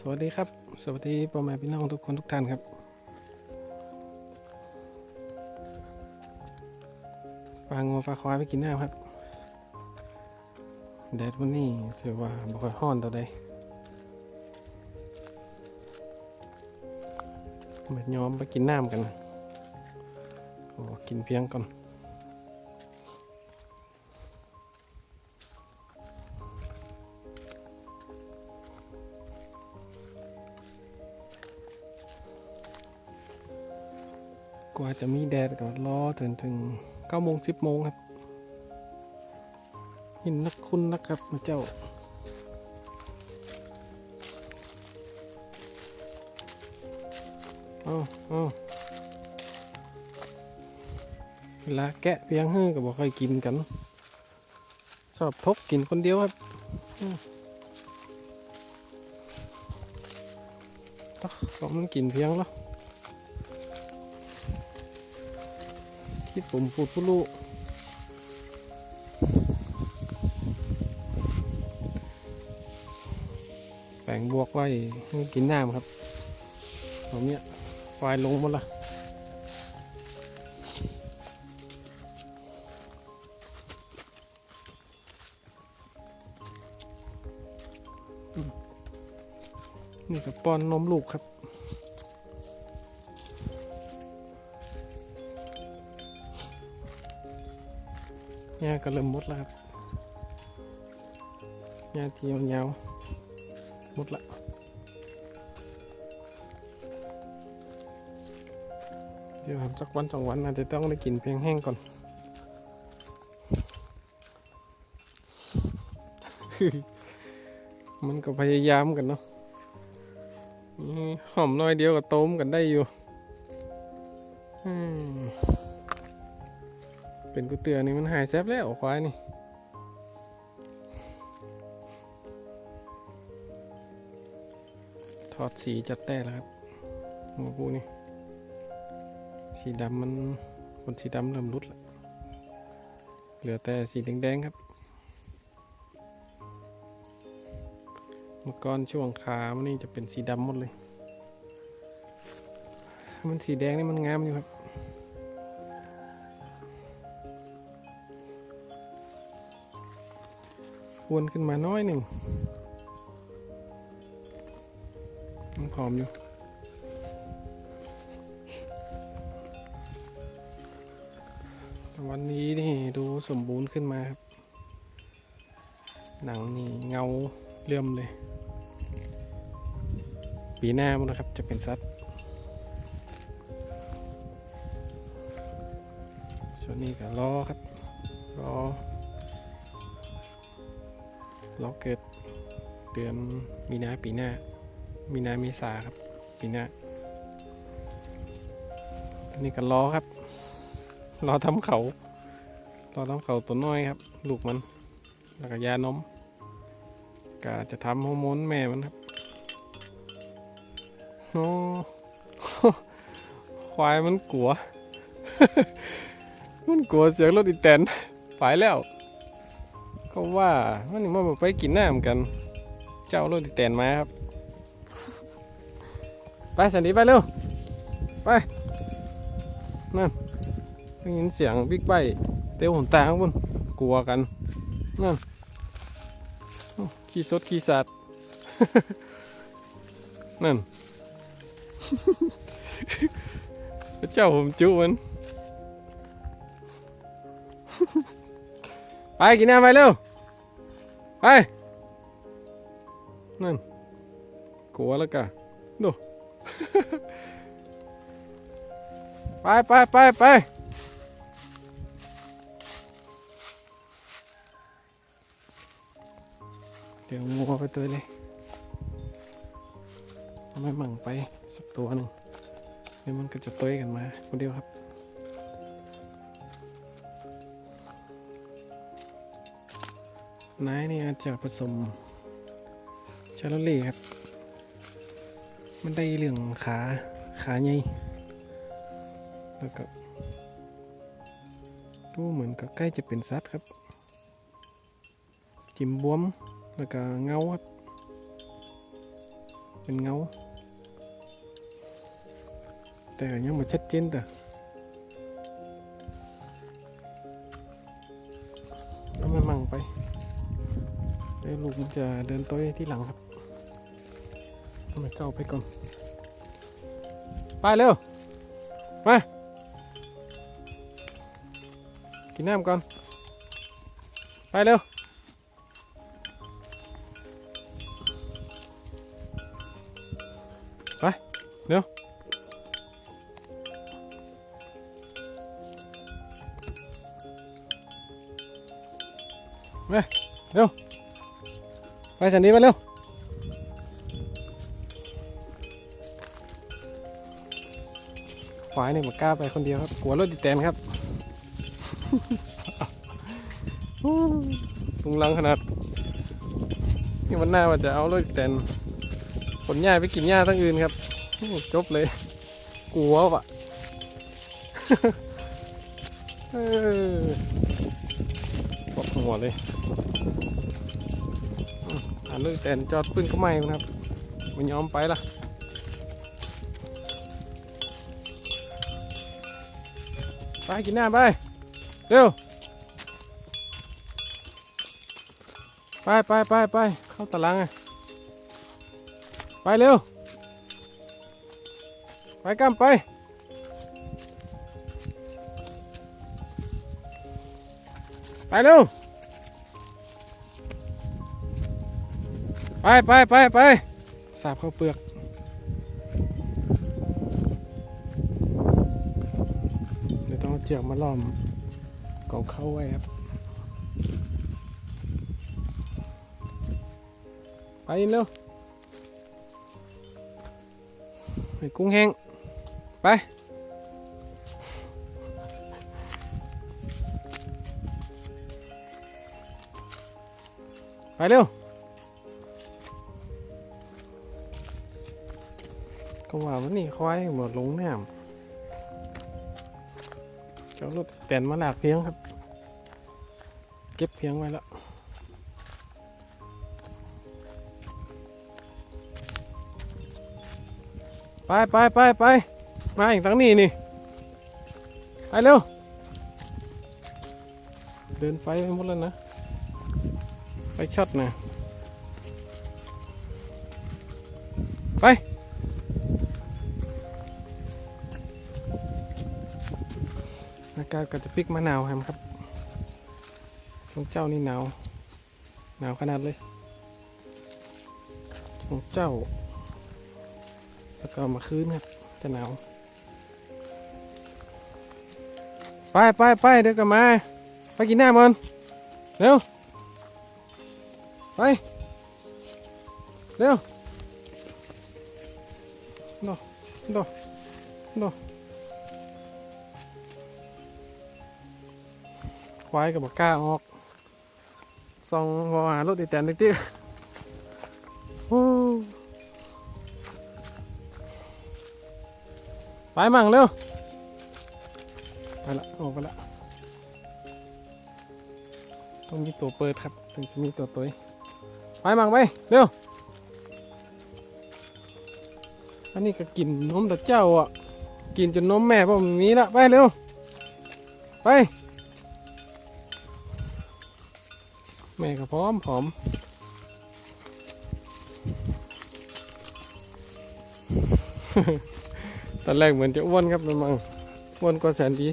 สวัสดีครับ สวัสดีพ่อแม่พี่น้องทุกคนทุกท่านครับปลางัวปลาควายไปกินน้ำครับ แดดวันนี้ถือว่าบ่ค่อยร้อนต่อใดมาย้อมไปกินน้ำกันนะโอ้กินเพียงก่อน กว่าจะมีแดดก็รอถึงถึงเก้าโมงสิบโมงครับหินนักคุณนะครับมาเจ้าเอาเอาเวลาแกะเพียงเฮื้อก็บอกค่อยกินกัน ชอบทกกินคนเดียวครับต้องมันกินเพียงแล้ว ที่ผมพูดพูดลูกแบ่งบวกไว้กินน้ำครับตรงเนี้ยไฟลงหมดละนี่ก็ป้อนนมลูกครับ หญ้าก็เริ่มมดแล้วครับหญ้าที่ยาวๆมดละเดี๋ยวครับสักวันสองวันอาจจะต้องได้กินเพียงแห้งก่อนมันก็พยายามกันเนาะหอมน้อยเดียวก็ต้มกันได้อยู่ อืม เป็นกูเตือนี่มันหายแซบแล้วควายนี่ถอดสีจัดแต่แล้วครับหัวปูนี่ สีดำมันคนสีดำเริ่มรุดแล้วเหลือแต่สีแดงๆครับเมื่อก่อนช่วงขามันนี่จะเป็นสีดำหมดเลย มันสีแดงนี่มันงามอยู่ครับ วนขึ้นมาน้อยหนึ่งยังผอมอยู่ วันนี้นี่ดูสมบูรณ์ขึ้นมาครับ หนังนี่เงาเลื่อมเลย ปีหน้ามั้งนะครับจะเป็นซัดส่วนนี้ก็รอครับ รอ เราเกิดเดือนมีนาปีหน้า มีนาเมษาครับ ปีหน้าอันนี้ก็รอครับรอทำเขารอทำเขาตัวน้อยครับ ลูกมัน แล้วก็ยานมก็จะทำฮอร์โมนแม่มันครับโอ้ควายมันกลัว มันกลัวเสียงรถอีแตนไปแล้ว ก็ว่ามันนี่มาไปกินน้ำกัน เจ้ารถแตนมาครับ ไปสันดีไปเร็ว ไป นั่นได้ยินเสียงบิ๊กไบค์เต้วหนตาข้างบนกลัวกัน นั่นขี้สดขี้สัตว์นั่น เจ้าผมจุมัน ไปกินน้ำไปเร็ว ไป นั่น กลัวแล้วกะดู ไปไปไปไปเดี๋ยวงัวไปตัวเลยเอาไม่มั่งไปสักตัวหนึ่งเดี๋ยวมันก็จะตัวกันมาคนเดียวครับ นายนี่อาจจะผสมชาลเล่ครับ มันได้เรื่องขาขาใหญ่แล้วก็ดูเหมือนกับใกล้จะเป็นซัดครับ จิมบวมแล้วก็เงาครับ เป็นเงา แต่ยังไม่ชัดเจนแต่ ลูกมันจะเดินต้อยที่หลังครับเอามันเข้าไปก่อน ไปเร็ว มา กินน้ำก่อน ไปเร็วไปเร็วไปเร็ว ไปสันนี้มาเร็วขวายเนี่ยมากล้าไปคนเดียวครับกลัวรถดิแตนครับลุงลังขนาด นี่วันหน้าว่าจะเอารถดิแตนขนหญ้าไปกินหญ้าทั้งอื่นครับ จบเลย กลัวปะเออปวดหัวเลย อืมอ่านรถดิแตนจอดปืนก็ไม่นะครับมันยอมไปละไปกินน้ำไป เร็ว ไปไปไปไปเข้าตารางอะไปเร็ว ไปกำไปไปเร็ว ไปไปไปไปสาบเข้าเปลือกเดี๋ยวต้องเจือกมาล้อมกอเข้าไว้ครับ ไปเร็วไปกุ้งแห้งไปไปเร็ว ก็ว่ามันนี่ควายหมดลงน้ำเจ้ารถแต่นมาหลากเพียงครับ เก็บเพียงไว้แล้วไปไปไปไปมาอีกตั้งนี้นี่ ไปเร็ว เดินไฟไปหมดแล้วนะ ไปช็อตนะไป อากาศก็จะพลิกมาหนาวครับของเจ้านี่หนาวหนาวขนาดเลยของเจ้า แล้วก็มาคืนครับจะหนาวไปไปไปเดี๋ยวกลับมา ไปกินหน้ำมันเร็วไปเร็วโดโดโด ควายกับบอกล้าออกซองพอหารถติดแตนติ๊กไปมั่งเร็ว ไปละออกไปละ ต้องมีตัวเปิดครับ ถึงจะมีตัวตัวไปมั่งไป เร็ว อันนี้ก็กินนมตะเจ้าอะ กินจนนมแม่พ่อมันมีละ ไปเร็ว ไป แม่ก็พร้อมผอมตอนแรกเหมือนจะอ้วนครับมันมังอ้วนกว่าแสนดี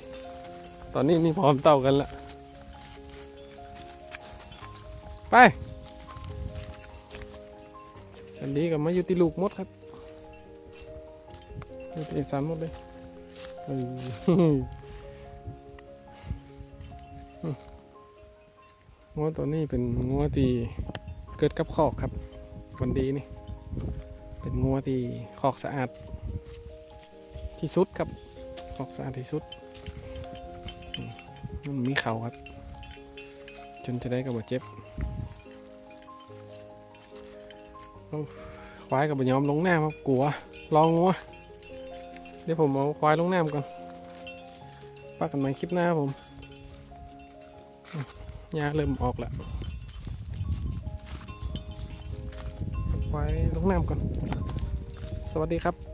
ตอนนี้นี่พร้อมเต่ากันละไปแสนดีกับมาอยู่ที่ลูกมดครับอยู่ที่สามมดเลย งัวตัวนี้เป็นงัวที่เกิดกับคอกครับวันดีนี่ เป็นงัวที่คอกสะอาด ที่สุดครับคอกสะอาดที่สุดมมันมีเขาครับ จนจะได้กับบาดเจ็บควายกับบยอมลงน้ำครับกลัวลองงัวเดี๋ยวผมเอาควายลงน้ำก่อนปักกันใหม่คลิปหน้าครับผม หญ้าเริ่มออกแล้วไว้ลงน้ำก่อน สวัสดีครับ